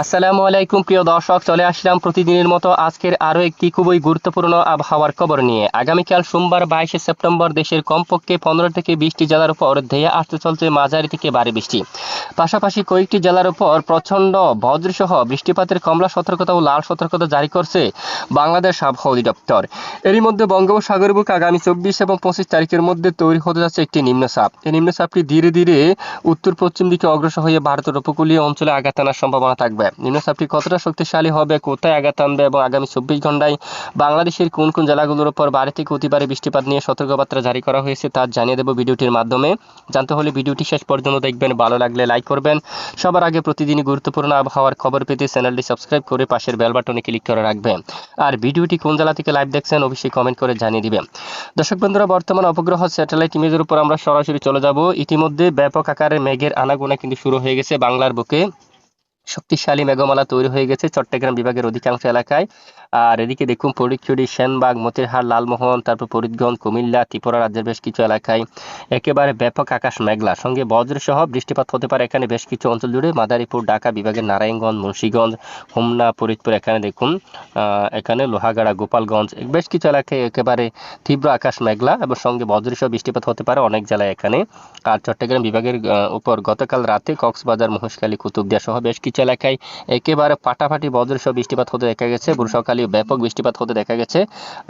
আসসালামু আলাইকুম, প্রিয় দর্শক, চলে আসলাম প্রতিদিনের মতো আজকের আরও একটি খুবই গুরুত্বপূর্ণ আবহাওয়ার খবর নিয়ে। আগামীকাল সোমবার, বাইশে সেপ্টেম্বর, দেশের কমপক্ষে পনেরো থেকে বিশটি জেলার উপর ধেয়ে আসতে চলছে মাঝারি থেকে ভারী বৃষ্টি। পাশাপাশি কয়েকটি জেলার উপর প্রচণ্ড বজ্রসহ বৃষ্টিপাতের কমলা সতর্কতা ও লাল সতর্কতা জারি করছে বাংলাদেশ আবহাওয়া অধিদপ্তর। এরই মধ্যে বঙ্গোপসাগর বুকে আগামী চব্বিশ এবং পঁচিশ তারিখের মধ্যে তৈরি হতে যাচ্ছে একটি নিম্নচাপ। এই নিম্নচাপটি ধীরে ধীরে উত্তর পশ্চিম দিকে অগ্রসর হয়ে ভারতের উপকূলীয় অঞ্চলে আঘাত আনার সম্ভাবনা থাকবে। নিম্নচাপটি কতটা শক্তিশালী হবে, কোথায় আঘাত আনবে এবং আগামী চব্বিশ ঘন্টায় বাংলাদেশের কোন কোন জেলাগুলোর উপর বাড়ি থেকে অতি ভারী বৃষ্টিপাত নিয়ে সতর্কবার্তা জারি করা হয়েছে তা জানিয়ে দেবো ভিডিওটির মাধ্যমে। জানতে হলে ভিডিওটি শেষ পর্যন্ত দেখবেন, ভালো লাগলে লাইক করবেন। সবার আগে প্রতিদিনই গুরুত্বপূর্ণ আবহাওয়ার খবর পেতে চ্যানেলটি সাবস্ক্রাইব করে পাশের বেল বাটনে ক্লিক করে রাখবেন। আর ভিডিওটি কোন জেলা থেকে লাইভ দেখছেন অবশ্যই কমেন্ট করে জানিয়ে দিবেন। দর্শক বন্ধুরা, বর্তমান উপগ্রহ স্যাটেলাইট ইমেজের উপর আমরা সরাসরি চলে যাব। ইতিমধ্যে ব্যাপক আকারে মেঘের আনাগোনা কিন্তু শুরু হয়ে গেছে বাংলার বুকে। শক্তিশালী মেঘমালা তৈরি হয়ে গেছে চট্টগ্রাম বিভাগের অধিকাংশ এলাকায়। আর এদিকে দেখুন ফটিকছড়ি সেনবাগ মতিরহাট লালমোহন, তারপর ফরিদগঞ্জ, কুমিল্লা, ত্রিপুরা রাজ্যের বেশ কিছু এলাকায় একেবারে ব্যাপক আকাশ মেঘলা। সঙ্গে বজ্রসহ বৃষ্টিপাত হতে পারে এখানে বেশ কিছু অঞ্চল জুড়ে। মাদারীপুর, ঢাকা বিভাগের নারায়ণগঞ্জ, মুন্সীগঞ্জ হোমনা ফরিদপুর, এখানে দেখুন এখানে লোহাগাড়া, গোপালগঞ্জ, বেশ কিছু এলাকায় একেবারে তীব্র আকাশ মেঘলা এবং সঙ্গে বজ্রসহ বৃষ্টিপাত হতে পারে অনেক জেলায় এখানে। আর চট্টগ্রাম বিভাগের উপর গতকাল রাতে কক্সবাজার, মহেশখালী, কুতুবদিয়া সহ বেশ কিছু এলাকায় একেবারে ফাটাফাটি বজ্রসহ বৃষ্টিপাত হতে দেখা গেছে। বর্ষাকালীও ব্যাপক বৃষ্টিপাত হতে দেখা গেছে।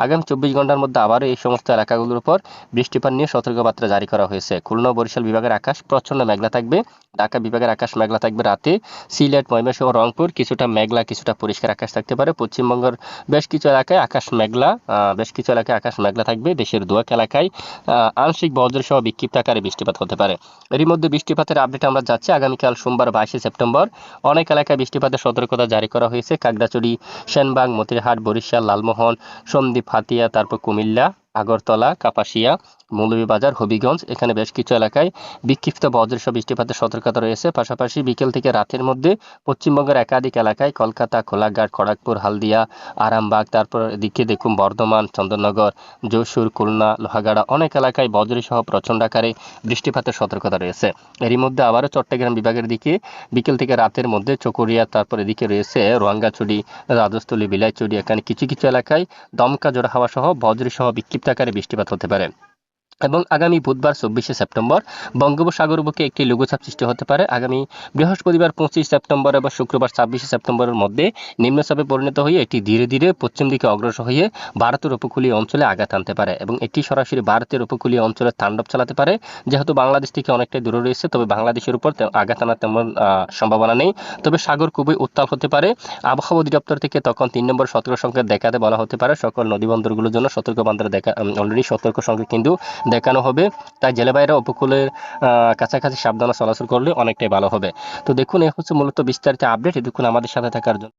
আগামী চব্বিশ ঘণ্টার মধ্যে আবারও এই সমস্ত এলাকাগুলোর উপর বৃষ্টিপাত নিয়ে সতর্কবার্তা জারি করা হয়েছে। খুলনা বরিশাল বিভাগের আকাশ প্রচণ্ড মেঘলা থাকবে। ঢাকা বিভাগের আকাশ মেঘলা থাকবে রাতে। সিলেট, ময়মনসিংহ, রংপুর কিছুটা মেঘলা, কিছুটা পরিষ্কার আকাশ থাকতে পারে। পশ্চিমবঙ্গের বেশ কিছু এলাকায় আকাশ মেঘলা বেশ কিছু এলাকায় আকাশ মেঘলা থাকবে। দেশের দুয়াক এলাকায় আংশিক বজ্রসহ বিক্ষিপ্ত আকারে বৃষ্টিপাত হতে পারে। এরই মধ্যে বৃষ্টিপাতের আপডেট আমরা যাচ্ছি। আগামীকাল সোমবার বাইশে সেপ্টেম্বর অনেক এলাকায় বৃষ্টিপাতের সতর্কতা জারি করা হয়েছে। কাকড়াচড়ি সেনবাগ মতিরহাট, বরিশাল, লালমোহন, সন্দ্বীপ, হাতিয়া, তারপর কুমিল্লা। আগরতলা, কাপাসিয়া, মৌলভীবাজার, হবিগঞ্জ, এখানে বেশ কিছু এলাকায় বিক্ষিপ্ত বজ্রসহ বৃষ্টিপাতের সতর্কতা রয়েছে। পাশাপাশি বিকেল থেকে রাতের মধ্যে পশ্চিমবঙ্গের একাধিক এলাকায় কলকাতা, কোলাঘাট, খড়গপুর, হালদিয়া, আরামবাগ, তারপর এদিকে দেখুন বর্ধমান, চন্দননগর, যশোর, খুলনা, লোহাগাড়া অনেক এলাকায় বজ্রসহ প্রচণ্ড আকারে বৃষ্টিপাতের সতর্কতা রয়েছে। এরই মধ্যে আবারও চট্টগ্রাম বিভাগের দিকে বিকেল থেকে রাতের মধ্যে চকরিয়া, তারপর এদিকে রয়েছে রোয়াঙ্গাছড়ি রাজস্থলী বিলাইচড়ি এখানে কিছু কিছু এলাকায় দমকা জোড়া হাওয়া সহ বজ্রসহ বিক্ষিপ্ত আকারে বৃষ্টিপাত হতে পারে। এবং আগামী বুধবার চব্বিশে সেপ্টেম্বর বঙ্গোপসাগর বুকে একটি লঘুচাপ সৃষ্টি হতে পারে। আগামী বৃহস্পতিবার পঁচিশ সেপ্টেম্বর এবং শুক্রবার ছাব্বিশে সেপ্টেম্বরের মধ্যে নিম্নচাপে পরিণত হয়ে এটি ধীরে ধীরে পশ্চিম দিকে অগ্রসর হয়ে ভারতের উপকূলীয় অঞ্চলে আঘাত আনতে পারে এবং এটি সরাসরি ভারতের উপকূলীয় অঞ্চলে তাণ্ডব চালাতে পারে। যেহেতু বাংলাদেশ থেকে অনেকটাই দূরে রয়েছে, তবে বাংলাদেশের উপর আঘাত আনার তেমন সম্ভাবনা নেই। তবে সাগর খুবই উত্তাল হতে পারে। আবহাওয়া অধিদপ্তর থেকে তখন তিন নম্বর সতর্ক সংকেত দেখাতে বলা হতে পারে। সকল নদীবন্দরগুলোর জন্য সতর্ক বান্ধব দেখা অলরেডি সতর্ক সংকেত কিন্তু দেখানো হবে। তাই জেলে জেলেবাইরা উপকূলের কাছাকাছি সাবধানে চলাচল করলে অনেকটাই ভালো হবে। তো দেখুন, এ হচ্ছে মূলত বিস্তারিত আপডেট এতক্ষণ আমাদের সাথে থাকার জন্য।